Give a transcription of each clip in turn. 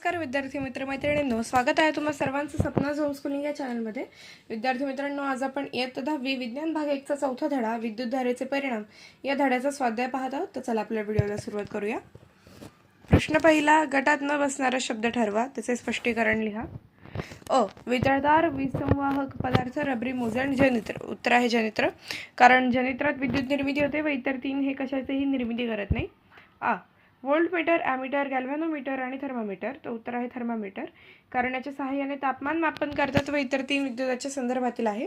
नमस्कार विद्यार्थी मित्र मैत्रिणींनो स्वागत आहे तुम्हा सर्वांचं सपना होमस्कूलिंग या चॅनलमध्ये विद्यार्थी मित्रांनो आज आपण इयत्ता दहावी विज्ञान भाग एकचा चौथा धडा विद्युतधारेचे परिणाम या धड्याचा स्वाध्याय पाहत आहोत. तर चला आपल्या व्हिडिओला सुरुवात करूया. प्रश्न पहिला गटात न बसणारा शब्द ठरवा. त्याचे स्पष्टीकरण लिहा. अ वितळदार विसंवाहक पदार्थ रबरी मोजण जनित्र. उत्तर आहे जनित्र. कारण जनित्रात विद्युत निर्मिती होते व इतर तीन हे कशाचीही निर्मिती करत नाही. आ व्होल्टमीटर ॲमीटर गॅल्व्हॅनोमीटर आणि थर्मामीटर तर उत्तर आहे थर्मामीटर. कारण याच्या सहाय्याने तापमान मापन करतात व इतर तीन विद्युताच्या संदर्भातील आहे.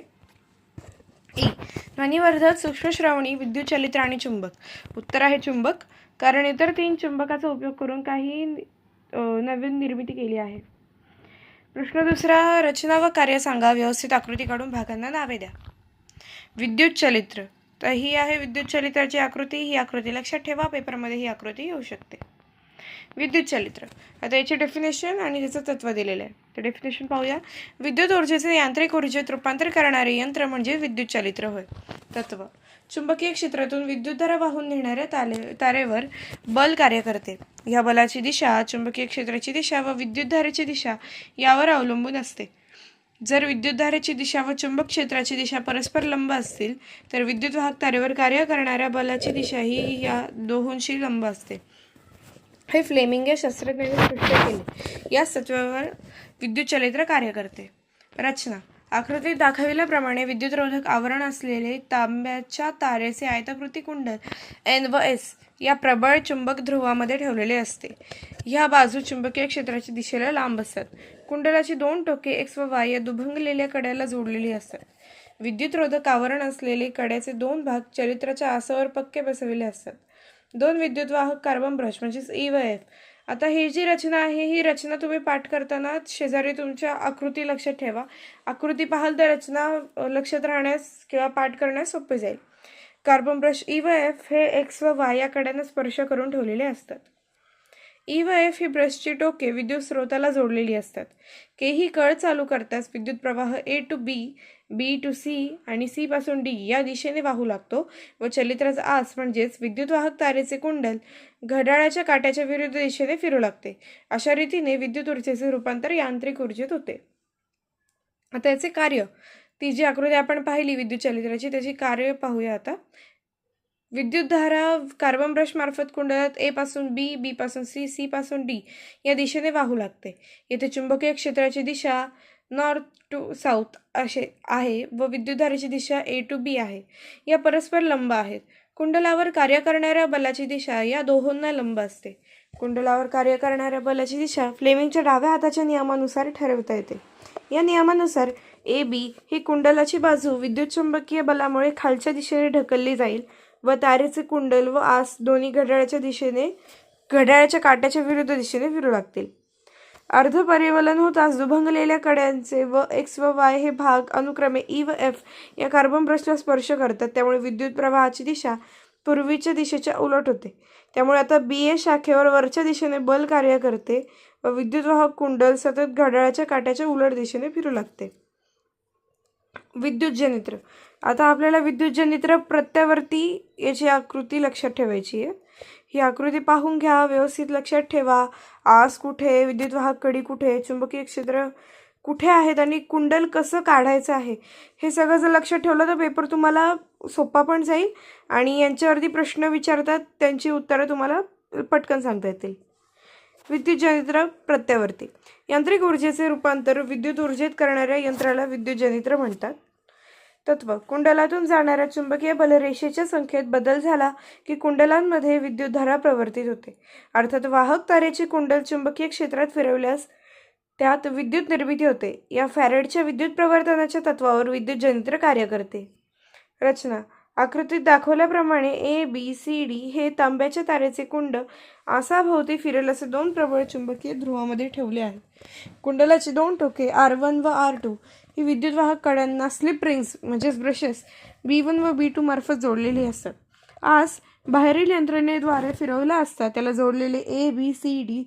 ई. ध्वनिवर्धक सूक्ष्मश्रावणी विद्युत चलित्र आणि चुंबक. उत्तर आहे चुंबक. कारण इतर तीन चुंबकाचा उपयोग करून काही नवीन निर्मिती केली आहे. प्रश्न दुसरा रचना व कार्य सांगा. व्यवस्थित आकृती काढून भागांना नावे द्या. विद्युत चलित्र. तर ही आहे विद्युत चलित्राची आकृती. ही आकृती लक्षात ठेवा. पेपरमध्ये ही आकृती येऊ शकते. विद्युत चलित्र आता याची डेफिनेशन आणि त्याचं तत्व दिलेलं आहे. तर डेफिनेशन पाहूया. विद्युत ऊर्जेचे यांत्रिक ऊर्जेत रूपांतर करणारे यंत्र म्हणजे विद्युत चलित्र होय. तत्व. चुंबकीय क्षेत्रातून विद्युतधारा वाहून नेणाऱ्या ताले तारेवर बल कार्य करते. या बलाची दिशा चुंबकीय क्षेत्राची दिशा व विद्युतधारेची दिशा यावर अवलंबून असते. जर विद्युतधारेची दिशा व चुंबक क्षेत्राची दिशा परस्पर लंब असतील तर विद्युत वाहक तारेवर कार्य करणाऱ्या बलाची दिशा ही या दोहोंशी लंब असते. हे फ्लेमिंग या शास्त्रज्ञांनी स्पष्ट केले. या तत्वावर विद्युत चलित्र कार्य करते. रचना. आकृतीत दाखविल्याप्रमाणे विद्युतरोधक आवरण असलेले तांब्याच्या तारेचे आयताकृती कुंडल एन व एस या प्रबळ चुंबक ध्रुवामध्ये ठेवलेले असते. ह्या बाजू चुंबकीय क्षेत्राच्या दिशेला लांब असतात. कुंडलाची दोन टोके एक्स व वाय या दुभंगलेल्या कड्याला जोडलेली असतात. विद्युतरोधक आवरण असलेले कड्याचे दोन भाग चरित्राच्या आसावर पक्के बसविले असतात. दोन विद्युतवाहक कार्बन ब्रश म्हणजेच ई व एफ आता ही जी रचना आहे ही रचना तुम्ही पाठ करताना शेजारी तुमच्या आकृती लक्षात ठेवा. आकृती पाहाल तर रचना लक्षात राहण्यास किंवा पाठ करण्यास सोपे जाईल. कार्बन ब्रश ई व एफ हे एक्स व वाय या कड्यांना स्पर्श करून ठेवलेले असतात. ई व एफ ही ब्रशची टोके विद्युत स्रोताला जोडलेली असतात. के ही कळ चालू करताच विद्युत प्रवाह A to B B to C आणि सी पासून डी या दिशेने वाहू लागतो व चलित्राचा आस म्हणजेच विद्युतवाहक तारेचे कुंडल घड्याळाच्या काट्याच्या विरुद्ध दिशेने फिरू लागते. अशा रीतीने विद्युत ऊर्जेचे रूपांतर यांत्रिक ऊर्जेत होते. आता याचे कार्य. ती जी आकृती आपण पाहिली विद्युत चलित्राची त्याची कार्य पाहूया आता. विद्युतधारा कार्बन ब्रशमार्फत कुंडलात ए पासून बी बी पासून सी सी पासून डी या दिशेने वाहू लागते. येथे चुंबकीय क्षेत्राची दिशा नॉर्थ टू साऊथ असे आहे व विद्युतधारेची दिशा ए टू बी आहे. या परस्पर लंब आहेत. कुंडलावर कार्य करणाऱ्या बलाची दिशा या दोहोंना लंब असते. कुंडलावर कार्य करणाऱ्या बलाची दिशा फ्लेमिंगच्या डाव्या हाताच्या नियमानुसार ठरवता येते. या नियमानुसार ए बी ही कुंडलाची बाजू विद्युत चुंबकीय बलामुळे खालच्या दिशेने ढकलली जाईल. व तारेचे कुंडल व आस दोन्ही घड्याळाच्या दिशेने घड्याळाच्या काट्याच्या विरुद्ध दिशेने फिरू लागतील. अर्ध परिवलन होताच दुभंगलेल्या कड्यांचे व एक्स व वाय हे भाग अनुक्रमे ई व एफ या कार्बन ब्रशला स्पर्श करतात. त्यामुळे विद्युत प्रवाहाची दिशा पूर्वीच्या दिशेच्या उलट होते. त्यामुळे आता बी ए शाखेवर वरच्या दिशेने बल कार्य करते व विद्युतवाहक कुंडल सतत घड्याळाच्या काट्याच्या उलट दिशेने फिरू लागते. विद्युत जनित्र. आता आपल्याला विद्युत जनित्र प्रत्यावर्ती याची आकृती लक्षात ठेवायची आहे. ही आकृती पाहून घ्या व्यवस्थित लक्षात ठेवा. आस कुठे विद्युत वाहक कडी कुठे चुंबकीय क्षेत्र कुठे आहेत आणि कुंडल कसं काढायचं आहे? हे सगळं जर लक्षात ठेवलं तर पेपर तुम्हाला सोपा पण जाईल आणि यांच्यावरती प्रश्न विचारतात त्यांची उत्तरं तुम्हाला पटकन सांगता येतील. विद्युत जनित्र प्रत्यावर्ती. यांत्रिक ऊर्जेचे रूपांतर विद्युत ऊर्जेत करणाऱ्या यंत्राला विद्युत जनित्र म्हणतात. तत्व. कुंडलातून जाणाऱ्या चुंबकीय बलरेषेच्या संख्येत बदल झाला की कुंडलांमध्ये विद्युतधारा प्रवर्तित होते. अर्थात वाहक तारेचे कुंडल चुंबकीय क्षेत्रात फिरवल्यास त्यात विद्युत निर्मिती होते. या फॅरेडच्या विद्युत प्रवर्तनाच्या तत्वावर विद्युत जनित्र कार्य करते. रचना. आकृतीत दाखवल्याप्रमाणे ए बी सी डी हे तांब्याच्या तारेचे कुंड आसाभोवती फिरेल असे दोन प्रबळ चुंबकीय ध्रुवामध्ये ठेवले आहेत. कुंडलाची दोन टोके आर वन व आर टू ही विद्युतवाहक कड्यांना स्लिप रिंग्स म्हणजेच ब्रशेस बी वन व बी टू मार्फत जोडलेली असतात. आज बाहेरील यंत्रणेद्वारे फिरवला असता त्याला जोडलेले ए बी सी डी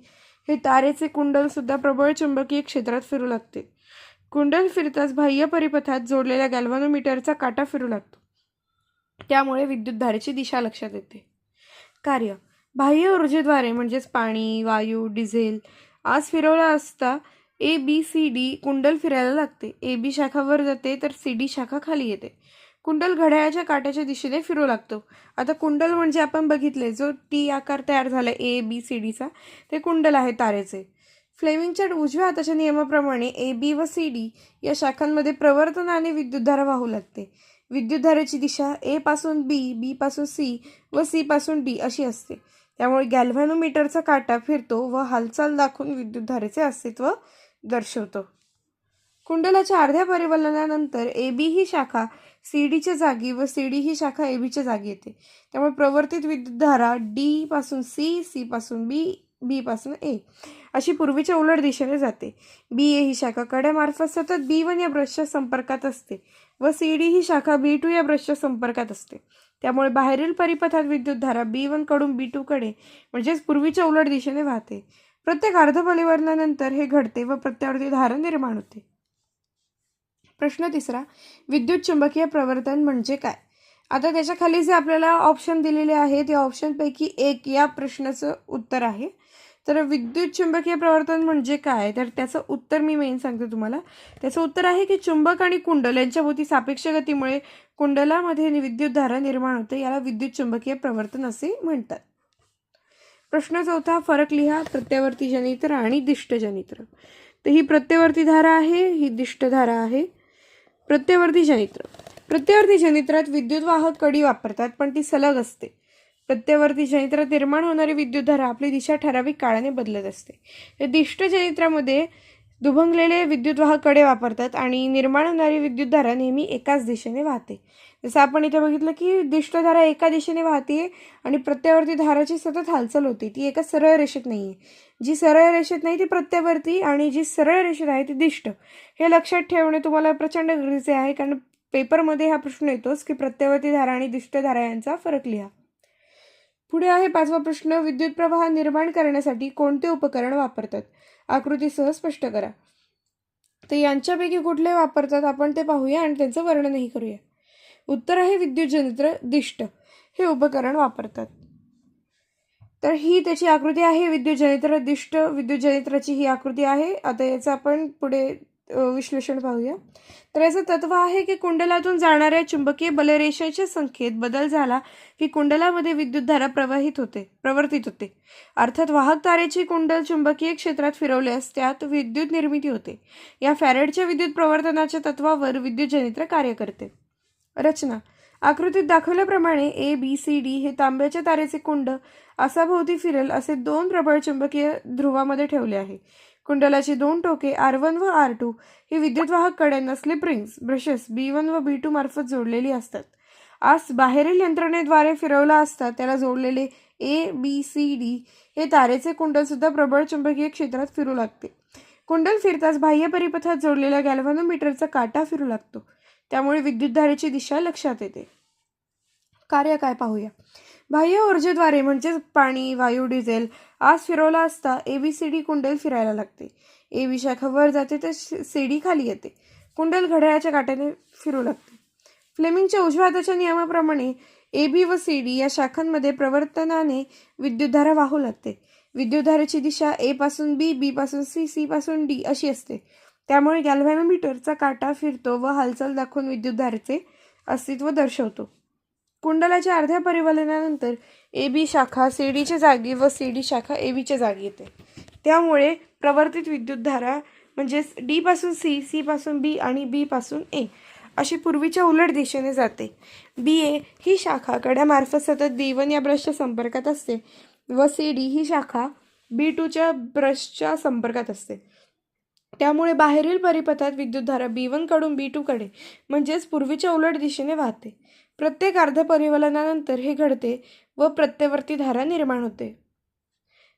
हे तारेचे कुंडलसुद्धा प्रबळ चुंबकीय क्षेत्रात फिरू लागते. कुंडल फिरताच बाह्य परिपथात जोडलेल्या गॅल्व्हॅनोमीटरचा काटा फिरू लागतो. त्यामुळे विद्युतधारेची दिशा लक्षात येते. कार्य. बाह्य ऊर्जेद्वारे म्हणजेच पाणी वायू डिझेल आज फिरवला असता ए बी सी डी कुंडल फिरायला लागते. ए बी शाखा वर जाते तर सी डी शाखा खाली येते. कुंडल घड्याळाच्या काट्याच्या दिशेने फिरू लागतो. आता कुंडल म्हणजे आपण बघितले जो टी आकार तयार झाला ए बी सी डीचा ते कुंडल आहे तारेचे. फ्लेमिंगच्या उजव्या हाताच्या नियमाप्रमाणे ए बी व सी डी या शाखांमध्ये प्रवर्तनाने विद्युतधारा वाहू लागते. विद्युतधारेची दिशा ए पासून बी बी पासून सी व सी पासून डी अशी असते. त्यामुळे गॅल्व्हॅनोमीटरचा काटा फिरतो व हालचाल दाखवून विद्युतधारेचे अस्तित्व दर्शवतो. कुंडलाच्या अर्ध्या परिवलनानंतर ए बी ही शाखा सी डीच्या जागी व सी डी ही शाखा ए बीच्या जागी येते. त्यामुळे प्रवर्तित विद्युतधारा डी पासून सी सी पासून बी बी पासून ए अशी पूर्वीच्या उलट दिशेने जाते. बी ए ही शाखा कड्यामार्फत सतत बी वन या ब्रशच्या संपर्कात असते व सी डी ही शाखा बी टू या ब्रशच्या संपर्कात असते. त्यामुळे बाहेरील परिपथात विद्युतधारा बी वनकडून बी टू कडे म्हणजेच पूर्वीच्या उलट दिशेने वाहते. प्रत्येक अर्धपरिवर्तनानंतर हे घडते व प्रत्यावर्ती धारण निर्माण होते. प्रश्न तिसरा विद्युत चुंबकीय प्रवर्तन म्हणजे काय? आता त्याच्याखाली जे आपल्याला ऑप्शन दिलेले आहेत या ऑप्शनपैकी एक या प्रश्नाचं उत्तर आहे. तर विद्युत चुंबकीय प्रवर्तन म्हणजे काय? तर त्याचं उत्तर मी मेन सांगते तुम्हाला. त्याचं उत्तर आहे की चुंबक आणि कुंडल यांच्या भोवती सापेक्ष गतीमुळे कुंडलामध्ये विद्युतधारा निर्माण होते. याला विद्युत चुंबकीय प्रवर्तन असे म्हणतात. प्रश्न चौथा फरक लिहा प्रत्यावर्ती जनित्र आणि दिष्ट जनित्र तर ही प्रत्यवर्ती धारा आहे ही दिष्ट धारा आहे. प्रत्यवर्ती जनित्र प्रत्यवर्ती जनित्रात विद्युत वाहक कडी वापरतात पण ती सलग असते. प्रत्यवर्ती जनित्रात निर्माण होणारी विद्युतधारा आपली दिशा ठराविक काळाने बदलत असते. दिष्ट जनित्रामध्ये दुभंगलेले विद्युतवाहककडे वापरतात आणि निर्माण होणारी विद्युतधारा नेहमी एकाच दिशेने वाहते. जसं आपण इथे बघितलं की दिष्टधारा एका दिशेने वाहते आणि प्रत्यावर्ती धाराची सतत हालचाल होते. ती एका सरळ रेषेत नाही आहे जी सरळ रेषेत नाही ती प्रत्यावर्ती आणि जी सरळ रेषेत आहे ती दिष्ट. हे लक्षात ठेवणे तुम्हाला प्रचंड गरजेचे आहे कारण पेपरमध्ये हा प्रश्न येतोच की प्रत्यावर्ती धारा आणि दिष्टधारा यांचा फरक लिहा. पुढे आहे पाचवा प्रश्न विद्युत प्रवाह निर्माण करण्यासाठी कोणते उपकरण वापरतात? आकृतीसह स्पष्ट करा. तर यांच्यापैकी कुठले वापरतात आपण ते पाहूया आणि त्यांचं वर्णनही करूया. उत्तर आहे विद्युत जनित्र दिष्ट. हे उपकरण वापरतात. तर ही त्याची आकृती आहे विद्युत जनित्र दिष्ट विद्युत जनित्राची ही आकृती आहे. आता याचं आपण पुढे विश्लेषण पाहूया. तर याचं तत्व आहे की कुंडलातून जाणाऱ्या चुंबकीय बलरेषेच्या संख्येत बदल झाला की कुंडलामध्ये विद्युतधारा प्रवाहित होते प्रवर्तित होते. अर्थात वाहक तारेची कुंडल चुंबकीय क्षेत्रात फिरवल्यास त्यात विद्युत निर्मिती होते. या फॅरेडच्या विद्युत प्रवर्तनाच्या तत्वावर विद्युत जनित्र कार्य करते. रचना. आकृतीत दाखवल्याप्रमाणे ए बी सी डी हे तांब्याच्या तारेचे कुंड आसाभोवती फिरेल असे दोन प्रबळ चुंबकीय ध्रुवामध्ये ठेवले आहे. कुंडलाची दोन टोके आर वन व आर टू ही विद्युतवाहक कड्यांना slip rings brushes B one व बी टू मार्फत जोडलेली असतात. आस बाहेरील यंत्रणेद्वारे फिरवला असता त्याला जोडलेले ए बी सी डी हे तारेचे कुंडल सुद्धा प्रबळ चुंबकीय क्षेत्रात फिरू लागते. कुंडल फिरताच बाह्य परिपथात जोडलेल्या गॅल्व्हॅनोमीटरचा काटा फिरू लागतो. त्यामुळे विद्युतधारेची दिशा लक्षात येते. कार्य काय पाहूया. बाह्य ऊर्जेद्वारे म्हणजेच पाणी वायू डिझेल आज फिरवला असता ए बी सी डी कुंडल फिरायला लागते. ए बी शाखा वर जाते तर सी डी खाली येते. कुंडल घड्याळाच्या काट्याने फिरू लागते. फ्लेमिंगच्या उजव्या हाताच्या नियमाप्रमाणे ए बी व सी डी या शाखांमध्ये प्रवर्तनाने विद्युतधारा वाहू लागते. विद्युतधारेची दिशा ए पासून बी बी पासून सी सी पासून डी अशी असते. त्यामुळे गॅल्व्हॅनोमीटरचा काटा फिरतो व हालचाल दाखवून विद्युतधारेचे अस्तित्व दर्शवतो. कुंडलाच्या अर्ध्या परिवलनानंतर ए बी शाखा सी डीच्या जागी व सी डी शाखा ए बीच्या जागी येते. त्यामुळे प्रवर्तित विद्युतधारा म्हणजेच डीपासून सी सीपासून बी आणि बीपासून ए अशी पूर्वीच्या उलट दिशेने जाते. बी ए ही शाखा कड्यामार्फत सतत बी वन या ब्रशच्या संपर्कात असते व सी डी ही शाखा बी टूच्या ब्रशच्या संपर्कात असते. त्यामुळे बाहेरील परिपथात विद्युतधारा बी कडून बी टूकडे म्हणजेच पूर्वीच्या उलट दिशेने वाहते. प्रत्येक अर्ध परिवलनानंतर हे घडते व प्रत्यवर्ती धारा निर्माण होते.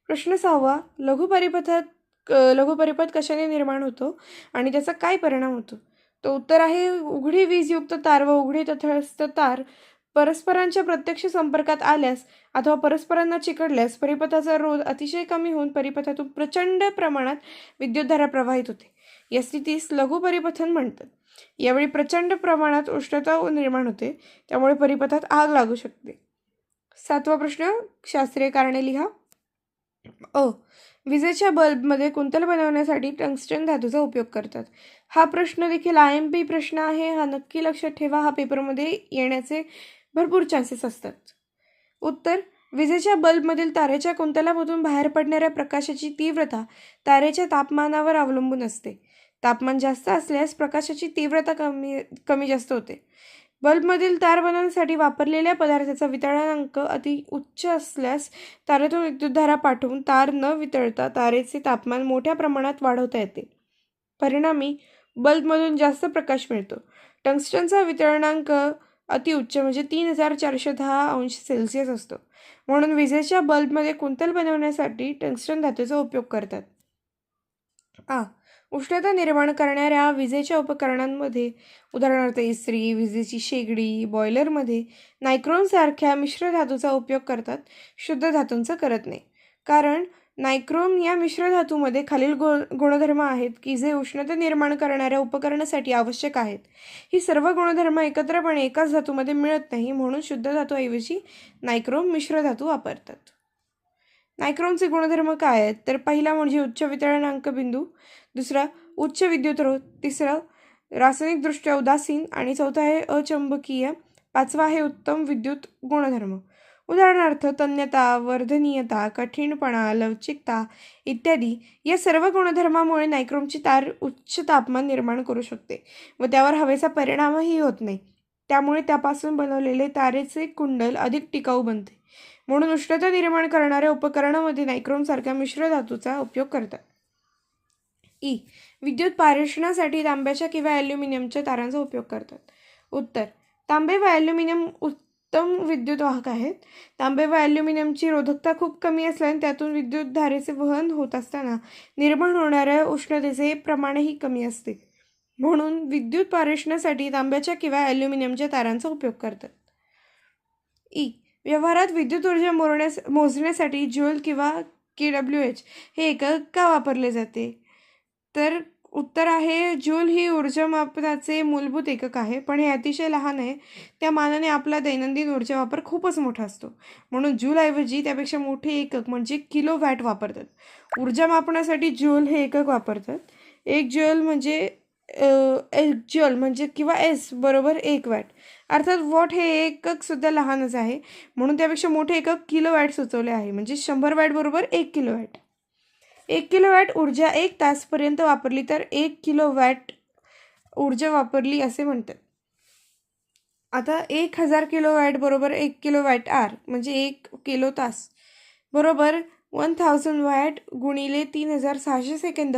प्रश्न सहावा लघुपरिपथात लघुपरिपथ कशाने निर्माण होतो आणि त्याचा काय परिणाम होतो? तो उत्तर आहे उघडी वीजयुक्त तार व उघडी तथस्थ तार परस्परांच्या प्रत्यक्ष संपर्कात आल्यास अथवा परस्परांना चिकटल्यास परिपथाचा रोध अतिशय कमी होऊन परिपथातून प्रचंड प्रमाणात विद्युतधारा प्रवाहित होते. या स्थितीस लघु परिपथन म्हणतात. यावेळी प्रचंड प्रमाणात उष्णता निर्माण होते त्यामुळे परिपथात आग लागू शकते. सातवा प्रश्न शास्त्रीय कारणे लिहा. अ. विजेच्या बल्बमध्ये कुंतल बनवण्यासाठी टंगस्टन धातूचा उपयोग करतात. हा प्रश्न देखील आय एम पी प्रश्न आहे. हा नक्की लक्षात ठेवा. हा पेपरमध्ये येण्याचे भरपूर चान्सेस असतात. उत्तर विजेच्या बल्बमधील तारेच्या कुंतलामधून बाहेर पडणाऱ्या प्रकाशाची तीव्रता तारेच्या तापमानावर अवलंबून असते. तापमान जास्त असल्यास प्रकाशाची तीव्रता कमी कमी जास्त होते. बल्बमधील तार बनवण्यासाठी वापरलेल्या पदार्थाचा वितळणांक अति उच्च असल्यास तारेतून विद्युतधारा पाठवून तार न वितळता तारेचे तापमान मोठ्या प्रमाणात वाढवता येते. परिणामी बल्बमधून जास्त प्रकाश मिळतो. टंगस्टनचा वितरणांक अतिउच्च म्हणजे तीन हजार चारशे दहा अंश सेल्सिअस असतो. म्हणून विजेच्या बल्बमध्ये कुंतल बनवण्यासाठी टंगस्टन धातूचा उपयोग करतात. आ उष्णता निर्माण करणाऱ्या विजेच्या उपकरणांमध्ये उदाहरणार्थ इस्त्री विजेची शेगडी बॉयलरमध्ये नायक्रोनसारख्या मिश्र धातूचा उपयोग करतात शुद्ध धातूंचा करत नाही. कारण नायक्रोम या मिश्र धातूमध्ये खालील गु गुणधर्म आहेत की जे उष्णता निर्माण करणाऱ्या उपकरणासाठी आवश्यक आहेत. ही सर्व गुणधर्म एकत्रपणे एकाच धातूमध्ये मिळत नाही म्हणून शुद्ध धातूऐवजी नायक्रोम मिश्र धातू वापरतात. नायक्रोमचे गुणधर्म काय आहेत? तर पहिला म्हणजे उच्च वितरणांक बिंदू दुसरा उच्च विद्युतरोध तिसरा रासायनिकदृष्ट्या उदासीन आणि चौथा आहे अचंबकीय पाचवा आहे उत्तम विद्युत गुणधर्म. उदाहरणार्थ तन्यता वर्धनीयता कठीणपणा लवचिकता इत्यादी या सर्व गुणधर्मामुळे नायक्रोमची तार उच्च तापमान निर्माण करू शकते व त्यावर हवेचा परिणामही होत नाही. त्यामुळे त्यापासून बनवलेले तारेचे कुंडल अधिक टिकाऊ बनते. म्हणून उष्णता निर्माण करणाऱ्या उपकरणामध्ये नायक्रोमसारख्या मिश्र धातूचा उपयोग करतात. ई. विद्युत पारेषणासाठी तांब्याच्या किंवा ॲल्युमिनियमच्या तारांचा उपयोग करतात. उत्तर. तांबे व ॲल्युमिनियम उत्तम विद्युत वाहक आहेत. तांबे व ॲल्युमिनियमची रोधकता खूप कमी असल्याने त्यातून विद्युत धारेचे वहन होत असताना निर्माण होणाऱ्या उष्णतेचे प्रमाणही कमी असते. म्हणून विद्युत पारेषणासाठी तांब्याच्या किंवा ॲल्युमिनियमच्या तारांचा उपयोग करतात. ई. व्यवहारात विद्युत ऊर्जा मोरण्यास मोजण्यासाठी ज्यूल किंवा के डब्ल्यू एच हे एकक का वापरले जाते. तर उत्तर आहे जूल ही ऊर्जा मापनाचे मूलभूत एकक आहे पण हे अतिशय लहान आहे. त्या मानाने आपला दैनंदिन ऊर्जा वापर खूपच मोठा असतो. म्हणून जूलऐवजी त्यापेक्षा मोठे एकक म्हणजे किलो वॅट वापरतात. ऊर्जा मापनासाठी जूल हे एकक वापरतात. एक ज्युअल म्हणजे एक ज्युअल म्हणजे किंवा एस बरोबर एक वॅट. अर्थात वॉट हे एककसुद्धा लहानच आहे. म्हणून त्यापेक्षा मोठे एकक किलो वॅट सुचवले आहे. म्हणजे शंभर वॅट बरोबर एक किलो वॅट एक किलो वॅट ऊर्जा एक तासपर्यंत वापरली तर एक किलो वॅट ऊर्जा वापरली असे म्हणतात. आता एक हजार किलो वॅट बरोबर एक किलो वॅट आर म्हणजे एक किलो तास बरोबर वन थाउजंड वॅट गुणिले तीन हजार सहाशे सेकंद.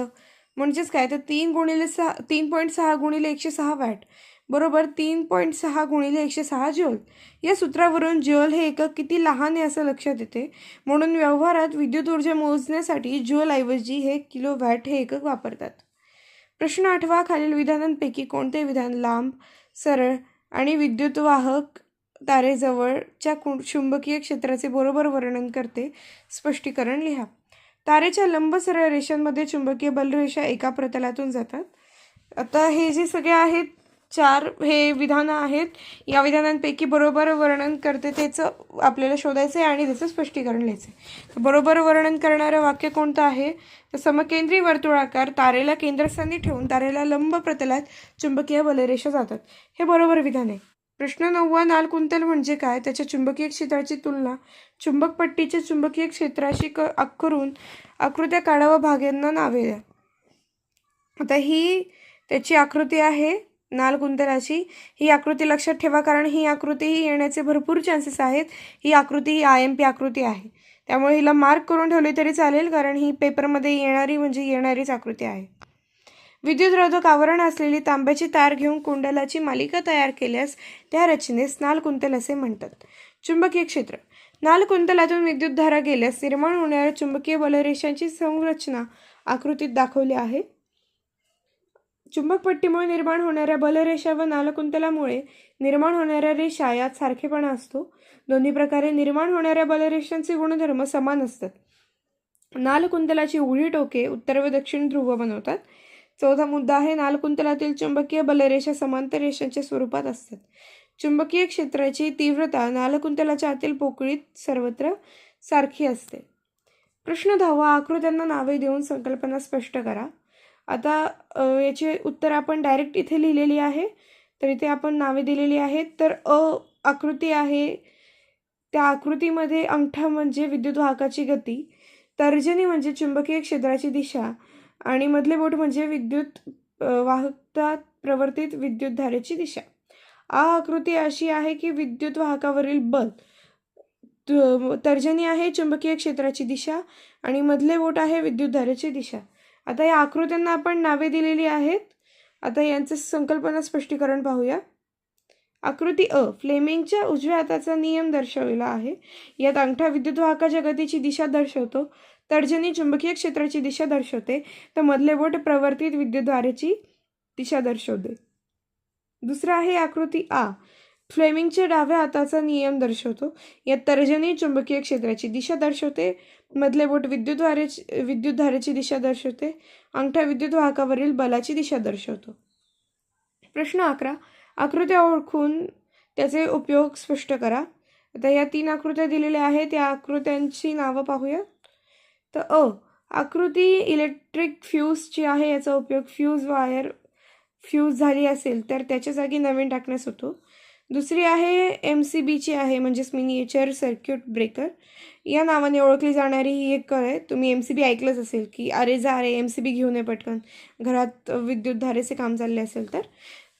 म्हणजेच काय? तर तीन गुणिले सहा तीन पॉईंट सहा गुणिले एकशे सहा वॅट बरोबर तीन पॉईंट सहा गुणिले एकशे सहा ज्योल. या सूत्रावरून ज्योल हे एकक किती लहान आहे असं लक्षात येते. म्हणून व्यवहारात विद्युत ऊर्जा मोजण्यासाठी ज्योलऐवजी हे किलो वॅट हे एकक वापरतात. प्रश्न आठवा खालील विधानांपैकी कोणते विधान लांब सरळ आणि विद्युतवाहक तारेजवळच्या कु चुंबकीय क्षेत्राचे बरोबर वर्णन करते? स्पष्टीकरण लिहा. तारेच्या लंब सरळ रेषांमध्ये चुंबकीय बलरेषा एका प्रतलातून जातात. आता हे जे सगळे आहेत चार हे विधानं आहेत. या विधानांपैकी बरोबर वर्णन करते त्याचं आपल्याला शोधायचं आहे आणि त्याचं स्पष्टीकरण लिहायचं आहे. बरोबर वर्णन करणारं वाक्य कोणतं आहे? तर समकेंद्री वर्तुळाकार तारेला केंद्रस्थानी ठेवून तारेला लंब प्रतलात चुंबकीय बलरेषा जातात. हे बरोबर विधान आहे. प्रश्न नववा नाल कुंतल म्हणजे काय? त्याच्या चुंबकीय क्षेत्राची तुलना चुंबक पट्टीच्या चुंबकीय क्षेत्राशी क करून आकृत्या काढा व नावे द्या. आता ही त्याची आकृती आहे. नाल कुंतलाची ही आकृती लक्षात ठेवा कारण ही आकृती येण्याचे भरपूर चान्सेस आहेत. ही आकृती ही आय एम पी आकृती आहे. त्यामुळे हिला मार्क करून ठेवली तरी चालेल कारण ही पेपरमध्ये येणारी म्हणजे येणारीच आकृती आहे. विद्युतरोधक आवरण असलेली तांब्याची तार घेऊन कुंडलाची मालिका तयार केल्यास त्या रचनेस नालकुंतल असे म्हणतात. चुंबकीय क्षेत्र. नालकुंतलातून विद्युतधारा गेल्यास निर्माण होणाऱ्या चुंबकीय बलरेषांची संरचना आकृतीत दाखवली आहे. चुंबकपट्टीमुळे निर्माण होणाऱ्या बलरेषा व नालकुंतलामुळे निर्माण होणाऱ्या रेषा यात सारखेपणा असतो. दोन्ही प्रकारे निर्माण होणाऱ्या बलरेषांचे गुणधर्म समान असतात. नालकुंतलाची उडी टोके उत्तर व दक्षिण ध्रुव बनवतात. चौथा मुद्दा आहे नालकुंतलातील चुंबकीय बलरेषा समांतर रेषांच्या स्वरूपात असतात. चुंबकीय क्षेत्राची तीव्रता नालकुंतलाच्या आतील पोकळीत सर्वत्र सारखी असते. प्रश्न दहावा आकृत्यांना नावे देऊन संकल्पना स्पष्ट करा. आता याचे उत्तर आपण डायरेक्ट इथे लिहिलेली आहे. तर इथे आपण नावे दिलेली आहेत. तर अ आकृती आहे. त्या आकृतीमध्ये अंगठा म्हणजे विद्युत वाहकाची गती. तर्जनी म्हणजे चुंबकीय क्षेत्राची दिशा. आणि मधले बोट म्हणजे विद्युत वाहकात वाहकता प्रवर्तित विद्युत धारेची दिशा. आ आकृती अशी आहे की विद्युत वाहकावरील बल त- तर्जनी आहे चुंबकीय क्षेत्राची दिशा. आणि मधले बोट आहे विद्युत धारेची दिशा. आता या आकृत्यांना आपण नावे दिलेली आहेत. आता यांचं संकल्पना स्पष्टीकरण पाहूया. आकृती अ फ्लेमिंगच्या उजव्या हाताचा नियम दर्शविला आहे. यात अंगठा विद्युतवाहकाच्या गतीची दिशा दर्शवतो. तर्जनी चुंबकीय क्षेत्राची दिशा दर्शवते. तर मधले बोट प्रवर्तित विद्युतद्वारेची दिशा दर्शवते. दुसरा आहे आकृती आ. फ्लेमिंगच्या डाव्या हाताचा नियम दर्शवतो. यात तर्जनी चुंबकीय क्षेत्राची दिशा दर्शवते. मधले बोट विद्युतधारेची विद्युतधारेची दिशा दर्शवते. अंगठा विद्युत वाहकावरील बलाची दिशा दर्शवतो. प्रश्न अकरा. आकृत्या ओळखून त्याचे उपयोग स्पष्ट करा. आता या तीन आकृत्या दिलेल्या आहेत. त्या आकृत्यांची नावं पाहूया. तर अ. आकृती इलेक्ट्रिक फ्यूजची आहे याचा उपयोग फ्यूज वायर फ्यूज झाली असेल तर त्याच्या जागी नवीन टाकण्यास होतो. दुसरी आहे एम सी बीची आहे म्हणजेच मिनिएचर सर्क्यूट ब्रेकर या नावाने ओळखली जाणारी ही एक कळ आहे. तुम्ही एम सी बी ऐकलंच असेल की अरे जा अरे एम सी बी घेऊन ये पटकन. घरात विद्युतधारेचे काम चालले असेल तर.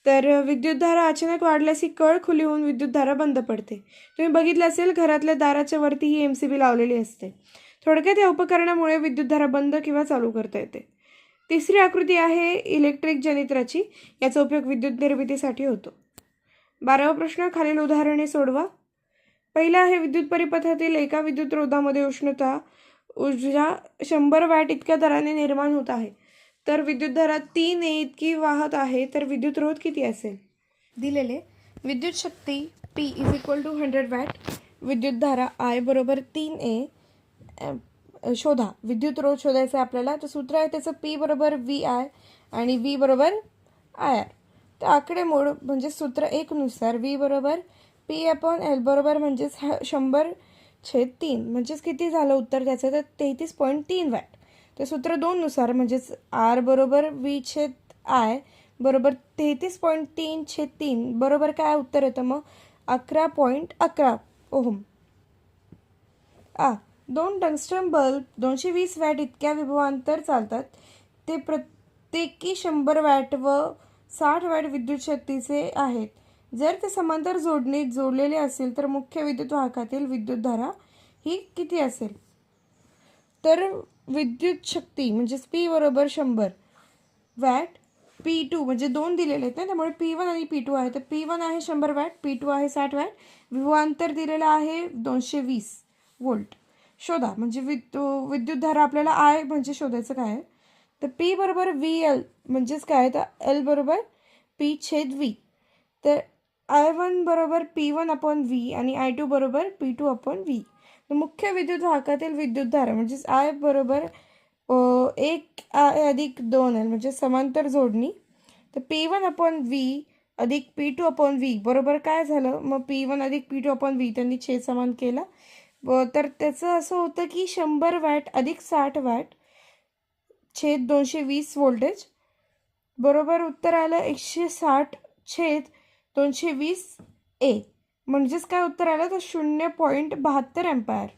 तर विद्युतधारा अचानक वाढल्यास ही कळ खुली होऊन विद्युतधारा बंद पडते. तुम्ही बघितलं असेल घरातल्या दाराच्या वरती ही एम सी बी लावलेली असते. थोडक्यात या उपकरणामुळे विद्युतधारा बंद किंवा चालू करता येते. तिसरी आकृती आहे इलेक्ट्रिक जनित्राची. याचा उपयोग विद्युत निर्मितीसाठी होतो. बारावा प्रश्न खालील उदाहरणे सोडवा. पहिला आहे विद्युत परिपथातील एका विद्युत रोधामध्ये उष्णता ऊर्जा शंभर वॅट इतक्या दराने निर्माण होत आहे. तर विद्युत दरात तीन ए इतकी वाहत आहे तर विद्युत रोध किती असेल? दिलेले. विद्युत शक्ती P is equal to hundred watt. विद्युतधारा आय बरोबर तीन ए. शोधा. विद्युत रोध शोधायचं आहे आपल्याला तर सूत्र आहे त्याचं पी बरोबर व्ही आय आणि व्ही बरोबर आय आर तर आकडेमोड म्हणजे सूत्र एकनुसार व्ही बरोबर पी अपॉन एल बरोबर म्हणजेच ह शंभर छेद तीन. म्हणजेच किती झालं उत्तर त्याचं? तर तेहतीस पॉईंट तीन वॅट तर सूत्र दोननुसार म्हणजेच आर बरोबर व्ही छेद आय बरोबर तेहतीस पॉईंट तीन छेद तीन. बरोबर काय उत्तर येतं मग? अकरा पॉईंट अकरा. ओहम. आ दोन टंगस्टन बल्ब दोनशे वीस वॅट इतक्या विभवांतर चालतात. ते प्रत्येकी शंभर वॅट व साठ वॅट विद्युत शक्तीचे आहेत. जर ते समांतर जोडणीत जोडलेले असेल तर मुख्य विद्युत वाहकातील विद्युतधारा ही किती असेल? तर विद्युत शक्ती म्हणजेच पी बरोबर शंभर. वॅट पी टू म्हणजे दोन दिलेले आहेत ना त्यामुळे पी वन आणि पी टू आहे. तर पी वन आहे शंभर वॅट पी टू आहे साठ वॅट. विवांतर दिलेलं आहे दोनशे वीस वोल्ट शोधा. म्हणजे विद विद्युतधारा आपल्याला आय म्हणजे शोधायचं काय आहे? तर पी बरोबर व्ही एल म्हणजेच काय? तर एल बरोबर पी छेद व्ही तर आय वन बरोबर पी वन अपॉन व्ही आणि आय टू बरोबर पी टू अपॉन व्ही तर मुख्य विद्युत वाहकातील विद्युतधारा म्हणजेच आय बरोबर एक आय अधिक दोन एल म्हणजे समांतर जोडणी. तर पी वन अपॉन व्ही अधिक पी टू अपॉन व्ही बरोबर काय झालं? मग पी वन अधिक पी टू अपॉन व्ही त्यांनी छेद समान केला. व तर त्याचं असं होतं की शंभर वॅट अधिक साठ वॅट छेद दोनशे वीस व्होल्टेज बरोबर उत्तर आलं एकशे साठ छेद दोनशे वीस ए म्हणजेच काय उत्तर आलं? तर शून्य पॉईंट बहात्तर एम्पायर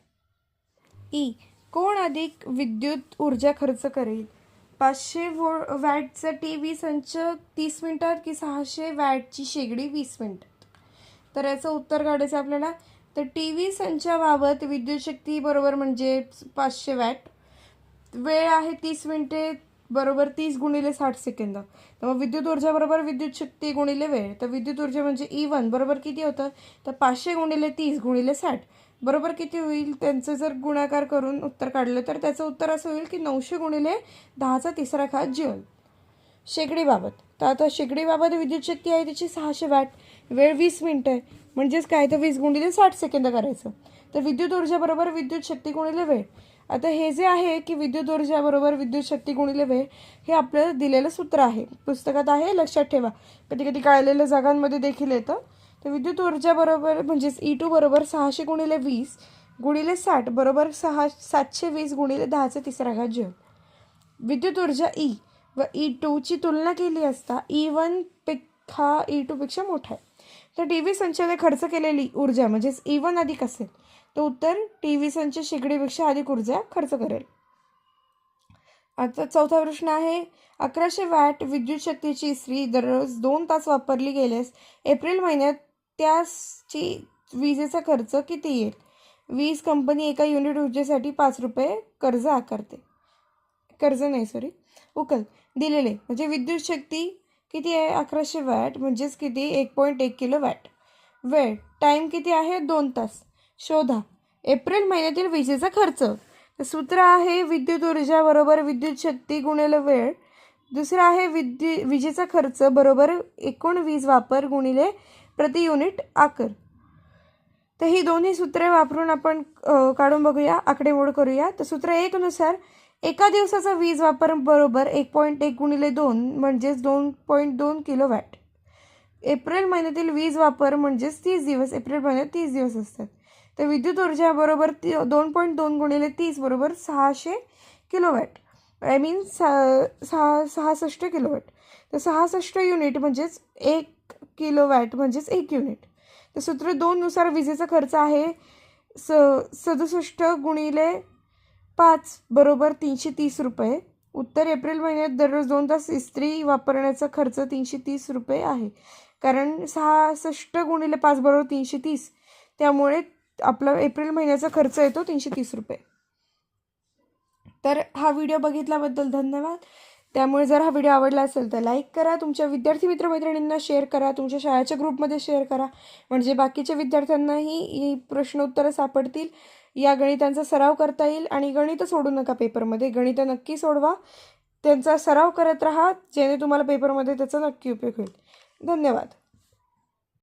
ई e. कोण अधिक विद्युत ऊर्जा खर्च करेल? पाचशे वो वॅटचा टी व्ही संच तीस मिनटात की सहाशे वॅटची शेगडी वीस मिनिटात? तर याचं उत्तर काढायचं आपल्याला. तर टी व्ही संचाबाबत विद्युत शक्ती बरोबर म्हणजे पाचशे वॅट. वेळ आहे तीस मिनिटे बरोबर तीस गुणिले साठ सेकंद. तर मग विद्युत ऊर्जा बरोबर विद्युत शक्ती गुणिले वेळ. तर विद्युत ऊर्जा म्हणजे e ई वन बरोबर किती होतं? तर पाचशे गुणिले तीस गुणिले साठ. बरोबर किती होईल? त्यांचं जर गुणाकार करून उत्तर काढलं तर त्याचं उत्तर असं होईल की नऊशे गुणिले दहाचा तिसरा खात जीवन शेगडीबाबत तर आता शेगडीबाबत विद्युत शक्ती आहे त्याची सहाशे वॅट. वेळ वीस मिनटं आहे. म्हणजेच काय? तर वीस गुणिले साठ सेकंद करायचं. तर विद्युत ऊर्जा बरोबर विद्युत शक्ती गुणिले वेळ. आता हे जे आहे की विद्युत ऊर्जाबरोबर विद्युत शक्ती गुणिले वेळ हे आपल्याला दिलेलं सूत्र आहे. पुस्तकात आहे लक्षात ठेवा. कधी कधी काळलेल्या जागांमध्ये देखील येतं. तर विद्युत ऊर्जाबरोबर म्हणजेच e ई टू बरोबर सहाशे गुणिले वीस गुणिले साठ बरोबर सहा सातशे वीस गुणिले दहाचा तिसरा घात जूल. विद्युत ऊर्जा ई व e ई टूची तुलना केली असता ई वन पे हा ई टूपेक्षा मोठा आहे. तर टी व्ही संचाने खर्च केलेली ऊर्जा म्हणजेच ई वन अधिक असेल. तो उत्तर टी व्ही संच शेगडीपेक्षा अधिक ऊर्जा खर्च करेल. आता चौथा प्रश्न आहे अकराशे वॅट विद्युत शक्तीची इस्त्री दररोज दोन तास वापरली गेल्यास एप्रिल महिन्यात त्याची विजेचा खर्च किती येईल? वीज कंपनी एका युनिट ऊर्जेसाठी पाच रुपये कर्ज आकारते. कर्ज नाही सॉरी उकल. दिलेले म्हणजे विद्युत शक्ती किती आहे? अकराशे वॅट म्हणजेच किती? एक पॉईंट एक किलो वॅट. वेळ. टाईम किती आहे? दोन तास. शोधा. एप्रिल महिन्यातील विजेचा खर्च. तर सूत्र आहे विद्युत ऊर्जा बरोबर विद्युत शक्ती गुणिले वेळ. दुसरं आहे विद्यु विजेचा खर्च बरोबर एकूण वीज वापर गुणिले प्रति युनिट आकर. तर ही दोन्ही सूत्रे वापरून आपण काढून बघूया आकडेमोड करूया. तर सूत्र एकनुसार एका दिवसाचा वीज वापर बरोबर एक पॉईंट एक गुणिले दोन म्हणजेच दोन पॉईंट दोन किलो वॅट एप्रिल महिन्यातील वीज वापर म्हणजेच तीस दिवस एप्रिल महिन्यात तीस दिवस असतात. तर विद्युत ऊर्जा बरोबर ती दोन पॉईंट दोन गुणिले तीस बरोबर सहाशे किलोवॅट आय मीन सहा सहा सहासष्ट किलोवॅट तर सहासष्ट युनिट म्हणजेच एक किलोवॅट म्हणजेच एक युनिट तर सूत्र दोननुसार विजेचा खर्च आहे. स सदुसष्ट गुणिले पाच बरोबर तीनशे तीस रुपये. उत्तर एप्रिल महिन्यात दररोज दोन तास इस्त्री वापरण्याचा खर्च तीनशे तीस रुपये आहे. कारण सहासष्ट गुणिले पाच बरोबर तीनशे तीस. त्यामुळे आपला एप्रिल महिन्याचा खर्च येतो तीनशे तीस रुपये. तर हा व्हिडिओ बघितल्याबद्दल धन्यवाद. त्यामुळे जर हा व्हिडिओ आवडला असेल तर लाईक करा तुमच्या विद्यार्थी मित्रमैत्रिणींना शेअर करा तुमच्या शाळेच्या ग्रुपमध्ये शेअर करा. म्हणजे बाकीच्या विद्यार्थ्यांनाही ही प्रश्नोत्तरं सापडतील. या गणितांचा सराव करता येईल आणि गणितं सोडू नका पेपरमध्ये. गणितं नक्की सोडवा. त्यांचा सराव करत राहा जेणे तुम्हाला पेपरमध्ये त्याचा नक्की उपयोग होईल. धन्यवाद.